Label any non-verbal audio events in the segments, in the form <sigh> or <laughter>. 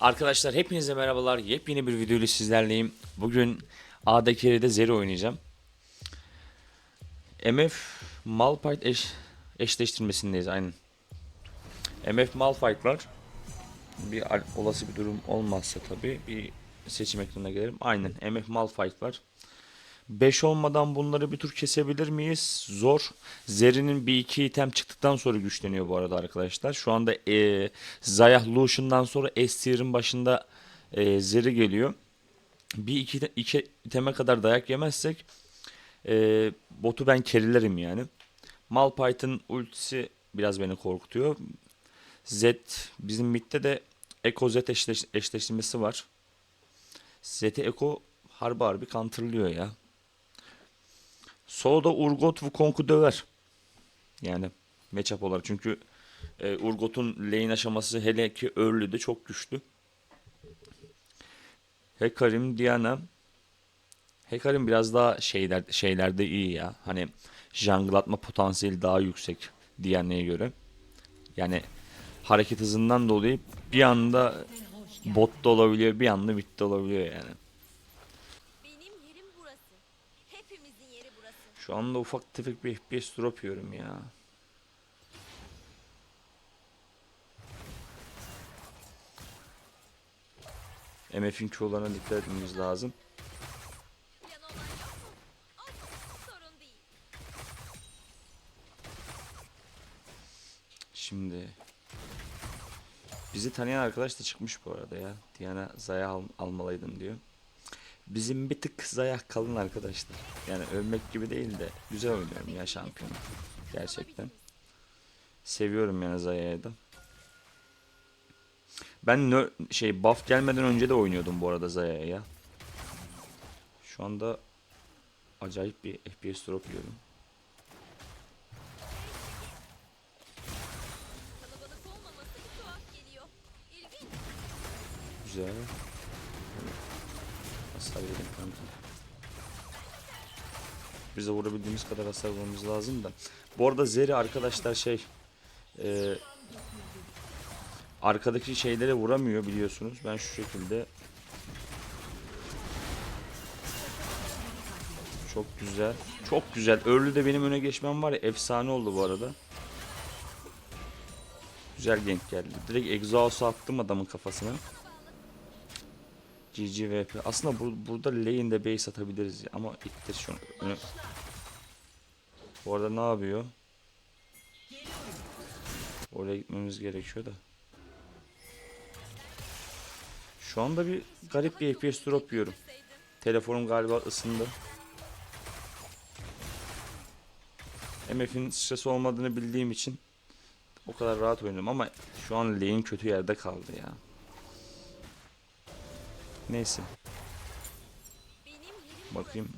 Arkadaşlar hepinize merhabalar. Yepyeni bir videoyla sizlerleyim. Bugün A'da Carry'de Zeri oynayacağım. MF Malphite eş, eşleştirmesindeyiz aynen. MF Malphite var. Bir olası bir durum olmazsa tabi bir seçim ekranına gelirim. Aynen MF Malphite var. 5 olmadan bunları bir tur kesebilir miyiz? Zor. Zeri'nin bir iki item çıktıktan sonra güçleniyor bu arada arkadaşlar. Şu anda e, Zayah Lucian'dan sonra S başında e, Zeri geliyor. Bir iki, iki iteme kadar dayak yemezsek e, botu ben kerilerim yani. Malphite'ın ultisi biraz beni korkutuyor. Z bizim midde de Echo Z eşleş, eşleştirmesi var. Z'e Echo harbi harbi counterlıyor ya. Solo'da Urgot Wukong'u döver. Yani matchup olarak. Çünkü e, Urgot'un lane aşaması hele ki early'de çok güçlü. Hekarim, Diana. Hekarim biraz daha şeyler şeylerde iyi ya. Hani jungle atma potansiyeli daha yüksek Diana'ya göre. Yani hareket hızından dolayı bir anda bot da olabiliyor, bir anda mid de olabiliyor yani. Şu anda ufak tefek bir FPS drop yiyorum ya. MF'in Q'larına dikkat etmemiz lazım. Şimdi bizi tanıyan arkadaş da çıkmış bu arada ya. Diana Zaya al almalıydın diyor. Bizim bir tık Zaya kalın arkadaşlar. Yani övmek gibi değil de güzel oynuyorum ya şampiyonu. Gerçekten. Seviyorum yani Zaya'yı da. Ben şey buff gelmeden önce de oynuyordum bu arada Zaya'ya ya. Şu anda acayip bir FPS drop yiyorum. Güzel. Hasar yedim kanka. Bize vurabildiğimiz kadar hasar vurmamız lazım da. Bu arada Zeri arkadaşlar şey e, arkadaki şeylere vuramıyor biliyorsunuz. Ben şu şekilde çok güzel. Çok güzel. Early'de benim öne geçmem var ya efsane oldu bu arada. Güzel gank geldi. Direkt exhaust attım adamın kafasına. GGVP. Aslında bur burada lane'de base atabiliriz ama ittir şunu. Bu arada ne yapıyor? Oraya gitmemiz gerekiyor da. Şu anda bir garip bir FPS drop yiyorum. Telefonum galiba ısındı. MF'in stresi olmadığını bildiğim için o kadar rahat oynuyorum ama şu an lane kötü yerde kaldı ya. Neyse bakayım.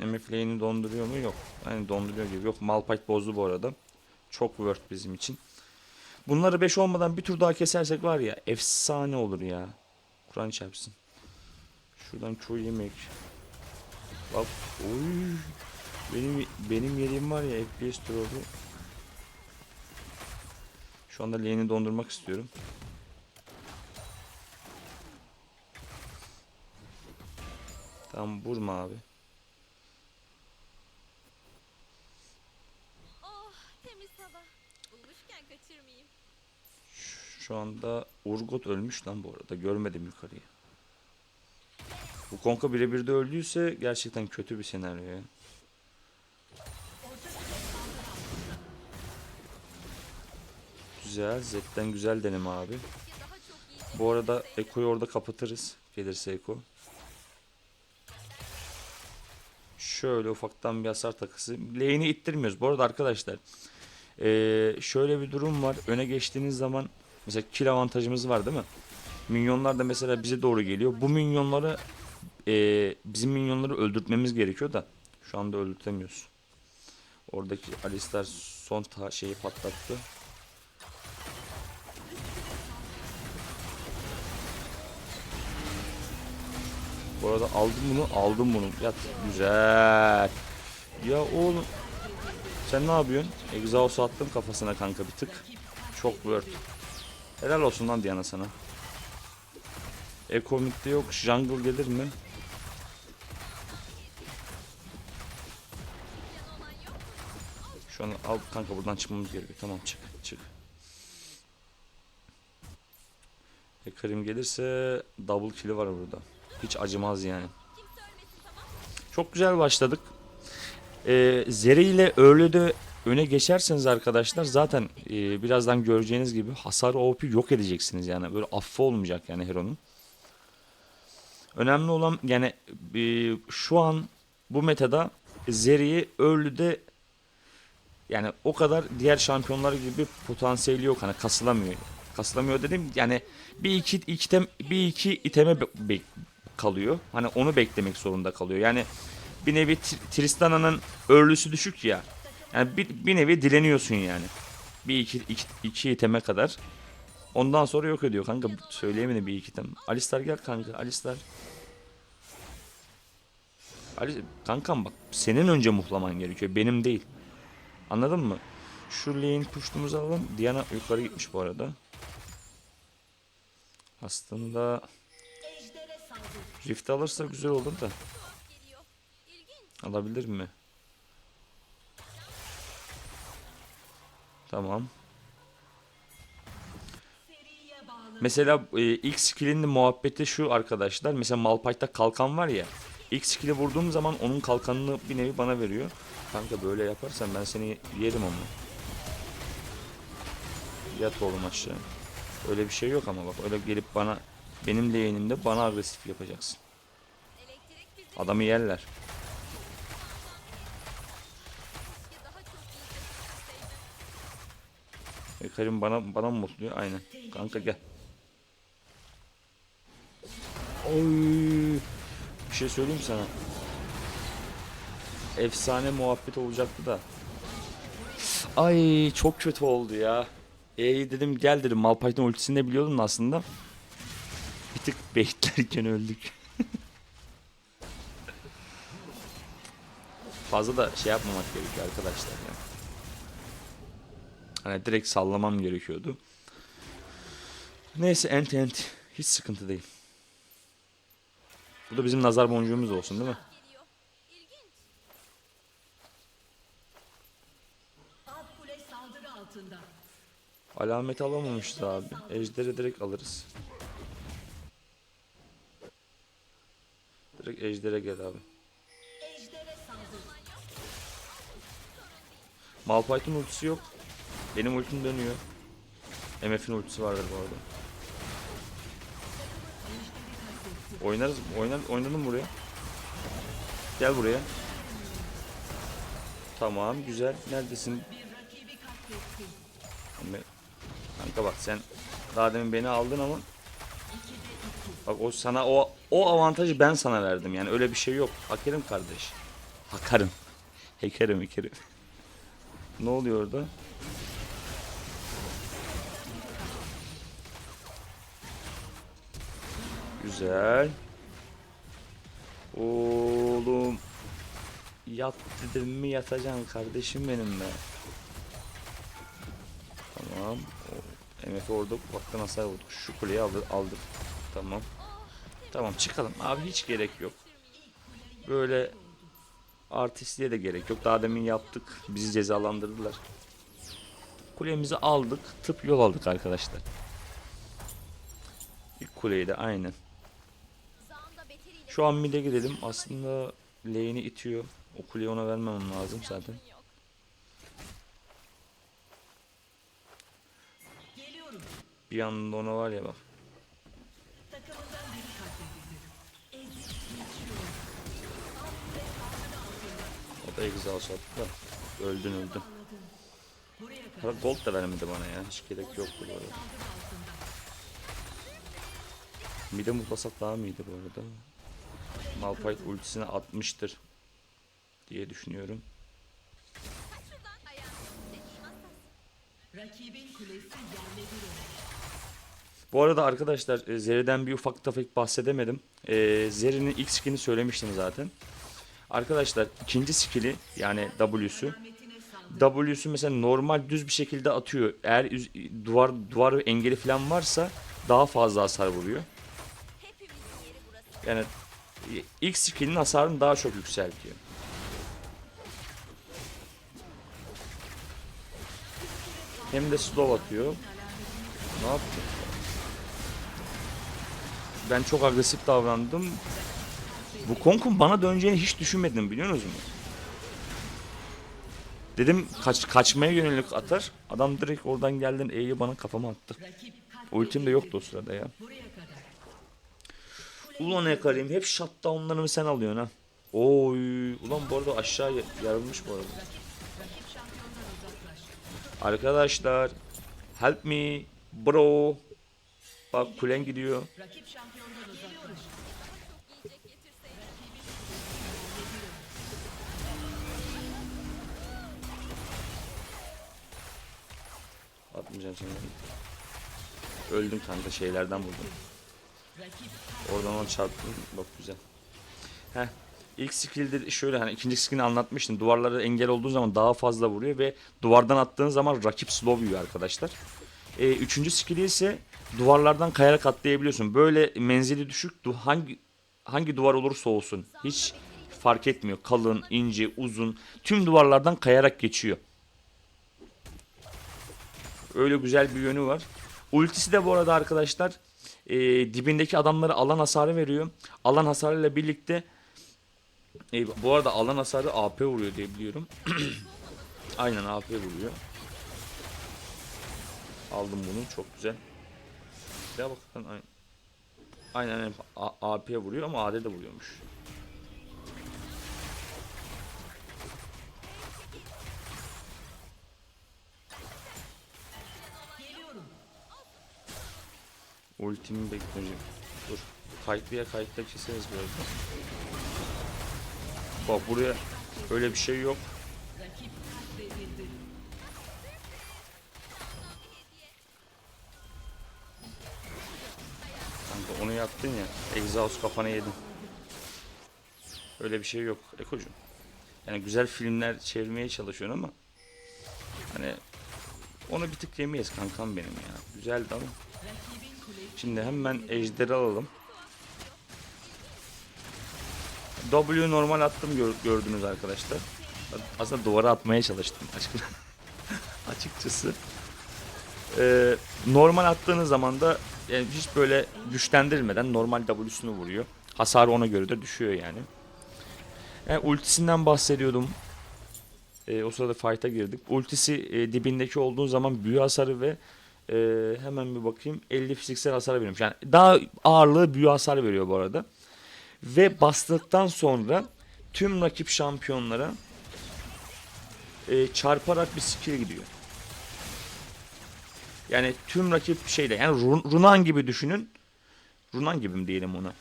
lane'i donduruyor mu? Yok. Yani donduruyor gibi. Yok Malphite bozdu bu arada. Çok worth bizim için. Bunları 5 olmadan bir tur daha kesersek var ya efsane olur ya. Kur'an çarpsın. Şuradan çoğu yemek. Bak oy. Benim benim yerim var ya FPS drop'u. Şu anda lane'i dondurmak istiyorum. Tamam vurma abi. Oh temiz hava. Bulmuşken kaçırmayayım. Şu anda Urgot ölmüş lan bu arada. Görmedim yukarıyı. Bu Konka birebir de öldüyse gerçekten kötü bir senaryo ya. Güzel. Zed'den güzel deneme abi. Bu arada Eko'yu orada kapatırız. Gelirse Eko. Şöyle ufaktan bir hasar takısı. Lane'i ittirmiyoruz. Bu arada arkadaşlar. eee, şöyle bir durum var. Öne geçtiğiniz zaman mesela kill avantajımız var değil mi? Minyonlar da mesela bize doğru geliyor. Bu minyonları eee, bizim minyonları öldürtmemiz gerekiyor da şu anda öldürtemiyoruz. Oradaki Alistar son ta şeyi patlattı. Bu arada aldım bunu, aldım bunu. Yat. Güzel. Ya oğlum. Sen ne yapıyorsun? Exhaust attım kafasına kanka bir tık. Çok worth. Helal olsun lan Diana sana. Echo mid'de yok. Jungle gelir mi? Şu an al kanka buradan çıkmamız gerekiyor. Tamam çık çık. Ekarim gelirse double kill'i var burada. Hiç acımaz yani. Çok güzel başladık. Ee, Zeri ile Early'de öne geçerseniz arkadaşlar zaten e, birazdan göreceğiniz gibi hasar OP yok edeceksiniz yani. Böyle affı olmayacak yani Hero'nun. Önemli olan yani e, şu an bu metada Zeri'yi Early'de yani o kadar diğer şampiyonlar gibi potansiyeli yok hani kasılamıyor. Kasılamıyor dedim yani bir iki iki item bir iki iteme be- be- kalıyor. Hani onu beklemek zorunda kalıyor. Yani bir nevi Tri- Tristana'nın örlüsü düşük ya. Yani bir, bir nevi dileniyorsun yani. Bir iki, iki, iki iteme kadar. Ondan sonra yok ediyor kanka. Söyleyemedim bir iki item. Alistar gel kanka. Alistar. Ali, kankam bak senin önce muhlaman gerekiyor. Benim değil. Anladın mı? Şu lane push'umuzu alalım. Diana yukarı gitmiş bu arada. Aslında Rift alırsa güzel olur da. Alabilir mi? Tamam. Mesela e, ilk skill'in muhabbeti şu arkadaşlar. Mesela Malphite'da kalkan var ya. İlk skill'i vurduğum zaman onun kalkanını bir nevi bana veriyor. Kanka böyle yaparsan ben seni yerim ama. Yat oğlum aşağı. Öyle bir şey yok ama bak öyle gelip bana benim lane'imde bana agresif yapacaksın. Adamı yerler. E, Karim bana bana mı mutluyor? Aynen. Kanka gel. Oy. Bir şey söyleyeyim sana. Efsane muhabbet olacaktı da. Ay çok kötü oldu ya. E dedim gel dedim Malphite'ın ultisini de biliyordum da aslında. Bir tık baitlerken öldük. Fazla da şey yapmamak gerekiyor arkadaşlar ya. Hani direkt sallamam gerekiyordu. Neyse ent ent. Hiç sıkıntı değil. Bu da bizim nazar boncuğumuz olsun değil mi? Alamet alamamıştı abi. Ejderi direkt alırız. Direkt ejdere gel abi. Malphite'ın ultisi yok. Benim ultim dönüyor. MF'in ultisi vardır bu arada. Oynarız. Oynar, oynadım buraya. Gel buraya. Tamam güzel. Neredesin? Kanka bak sen daha demin beni aldın ama Bak o sana o o avantajı ben sana verdim yani öyle bir şey yok. Hakerim kardeş. Hakarım. Hekerim hekerim. ne oluyor orada? Güzel. Oğlum. Yat dedim mi yatacaksın kardeşim benim be. Tamam. MF orada ufaktan hasar vurduk. Şu kuleyi aldı, aldık. Tamam. Tamam çıkalım. Abi hiç gerek yok. Böyle artistliğe de gerek yok. Daha demin yaptık. Bizi cezalandırdılar. Kulemizi aldık. Tıp yol aldık arkadaşlar. İlk kuleyi de aynen. Şu an mid'e gidelim. Aslında lane'i itiyor. O kuleyi ona vermemem lazım zaten. Bir yandan ona var ya bak. Da egzoz attı. Öldün öldün. Ha, Gold da vermedi bana ya. Hiç gerek yoktu bu arada. Mid'e mutlasak daha mıydı bu arada? Malphite ultisini atmıştır diye düşünüyorum. Bu arada arkadaşlar e, Zeri'den bir ufak tefek bahsedemedim. E, Zeri'nin ilk skillini söylemiştim zaten. Arkadaşlar ikinci skill'i yani W'su. W'su mesela normal düz bir şekilde atıyor. Eğer duvar duvar engeli falan varsa daha fazla hasar vuruyor. Yani ilk skill'in hasarını daha çok yükseltiyor. Hem de slow atıyor. Ne yaptı? Ben çok agresif davrandım. Bu Konk'un bana döneceğini hiç düşünmedim biliyor musunuz? Dedim kaç, kaçmaya yönelik atar. Adam direkt oradan geldin E'yi bana kafama attı. Ultim de yoktu o sırada ya. Ulan Ekarim hep shutdownlarımı sen alıyorsun ha. Oy. Ulan bu arada aşağı yarılmış bu arada. Arkadaşlar. Help me. Bro. Bak kulen gidiyor. Atmayacağım seni. Öldüm kanka şeylerden vurdum. Oradan onu çarptım. Bak güzel. Heh. İlk skill'de şöyle hani ikinci skill'ini anlatmıştım. Duvarlara engel olduğu zaman daha fazla vuruyor ve duvardan attığın zaman rakip slow yiyor arkadaşlar. Ee, üçüncü skill'i ise duvarlardan kayarak atlayabiliyorsun. Böyle menzili düşük hangi hangi duvar olursa olsun hiç fark etmiyor. Kalın, ince, uzun tüm duvarlardan kayarak geçiyor. Öyle güzel bir yönü var. Ultisi de bu arada arkadaşlar e, dibindeki adamlara alan hasarı veriyor. Alan hasarıyla birlikte e, bu arada alan hasarı AP vuruyor diye biliyorum. <clears throat> Aynen AP vuruyor. Aldım bunu çok güzel. Ya bakın aynen. Aynen AP vuruyor ama AD de vuruyormuş. Ultimi bekleyeceğim. Dur. Kayıtlıya kayıtla keseriz birazdan. Bak buraya öyle bir şey yok. Kanka onu yaptın ya. Exhaust kafana yedin. Öyle bir şey yok Ekocuğum. Yani güzel filmler çevirmeye çalışıyorsun ama hani onu bir tık yemeyiz kankam benim ya. Güzeldi ama. Şimdi hemen ejderi alalım. W normal attım gör- gördünüz arkadaşlar. Aslında duvara atmaya çalıştım <laughs> açıkçası. Ee, normal attığınız zaman da yani hiç böyle güçlendirilmeden normal W'sunu vuruyor. Hasarı ona göre de düşüyor yani. Yani ultisinden bahsediyordum. Ee, o sırada fight'a girdik. Ultisi e, dibindeki olduğu zaman büyü hasarı ve e, hemen bir bakayım 50 fiziksel hasar veriyormuş. Yani daha ağırlığı büyü hasar veriyor bu arada. Ve bastıktan sonra tüm rakip şampiyonlara e, çarparak bir skill gidiyor. Yani tüm rakip şeyde yani Run- Runan gibi düşünün. Runan gibi mi diyelim ona.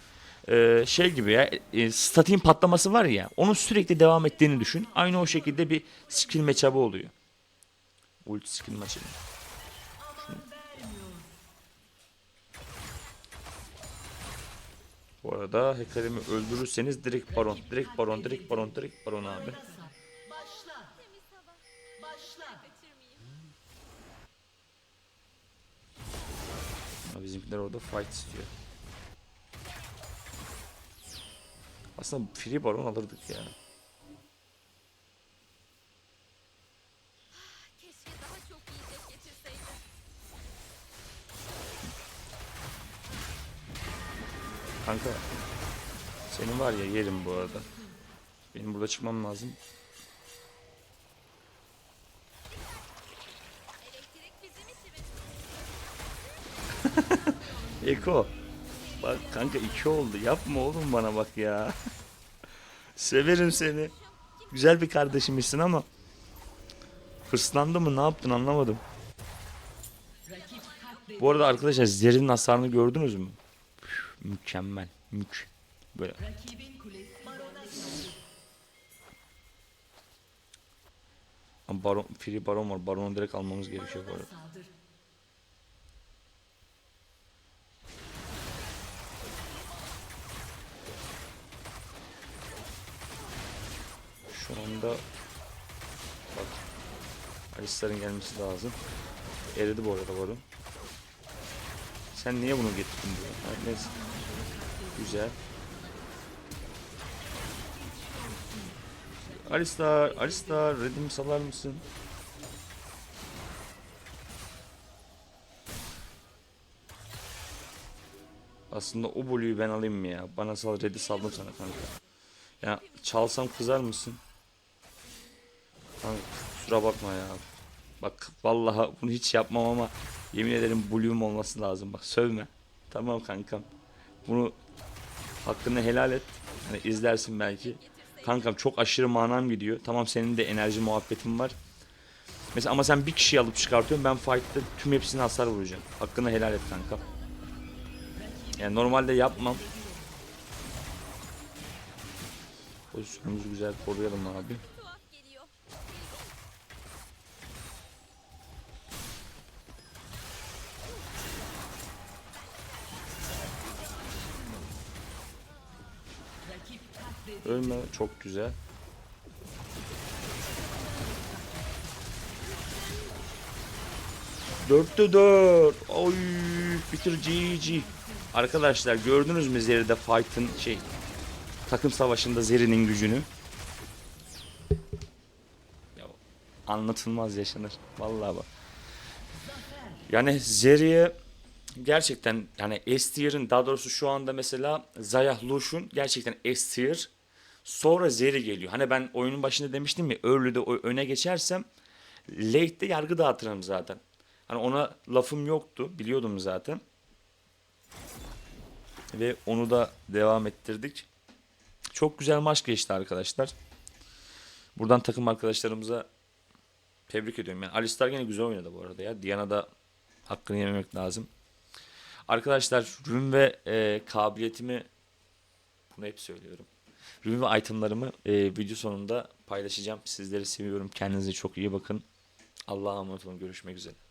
Ee, şey gibi ya e, statiğin patlaması var ya onun sürekli devam ettiğini düşün. Aynı o şekilde bir skill matchup'ı oluyor. Ulti skill matchup'ı. Bu arada Hecarim'i öldürürseniz direkt baron, direkt baron, direkt baron, direkt baron abi. Ama bizimkiler orada fight istiyor. Aslında free baron alırdık ya. Keşke Kanka senin var ya yerim bu arada. Benim burada çıkmam lazım. <laughs> Eko. Bak kanka iki oldu. Yapma oğlum bana bak ya. <laughs> Severim seni. Güzel bir kardeşimizsin ama hırslandı mı ne yaptın anlamadım. Bu arada arkadaşlar Zer'in hasarını gördünüz mü? Mükemmel. Mük. Böyle. Baron, free baron var. Baronu direkt almamız gerekiyor bu arada. Şu anda bak Alistar'ın gelmesi lazım. Eridi bu arada Baron. Sen niye bunu getirdin buraya? Her neyse. Güzel. Alistar, Alistar, Redim salar mısın? Aslında o blue'yu ben alayım mı ya? Bana sal Red'i saldım sana kanka. Ya çalsam kızar mısın? Kanka kusura bakma ya. Bak vallahi bunu hiç yapmam ama yemin ederim Blue'um olması lazım. Bak sövme. Tamam kankam. Bunu hakkını helal et. Hani izlersin belki. Kankam çok aşırı manam gidiyor. Tamam senin de enerji muhabbetin var. Mesela ama sen bir kişiyi alıp çıkartıyorsun. Ben fight'ta tüm hepsine hasar vuracağım. Hakkını helal et kankam. Yani normalde yapmam. Pozisyonumuzu güzel koruyalım abi. Ölme çok güzel. Dörtte dört. Oy bitir GG. Arkadaşlar gördünüz mü Zeri'de fight'ın şey takım savaşında Zeri'nin gücünü? Ya, anlatılmaz yaşanır. Vallahi bak. Yani Zeri'ye gerçekten yani S tier'ın daha doğrusu şu anda mesela Zayah Lush'un gerçekten S tier sonra Zeri geliyor. Hani ben oyunun başında demiştim ya early'de öne geçersem late'de yargı dağıtırım zaten. Hani ona lafım yoktu biliyordum zaten. Ve onu da devam ettirdik. Çok güzel maç geçti arkadaşlar. Buradan takım arkadaşlarımıza tebrik ediyorum. Yani Alistar yine güzel oynadı bu arada ya. Diana da hakkını yememek lazım. Arkadaşlar rün ve e, kabiliyetimi bunu hep söylüyorum. Rün ve itemlarımı e, video sonunda paylaşacağım. Sizleri seviyorum. Kendinize çok iyi bakın. Allah'a emanet olun. Görüşmek üzere.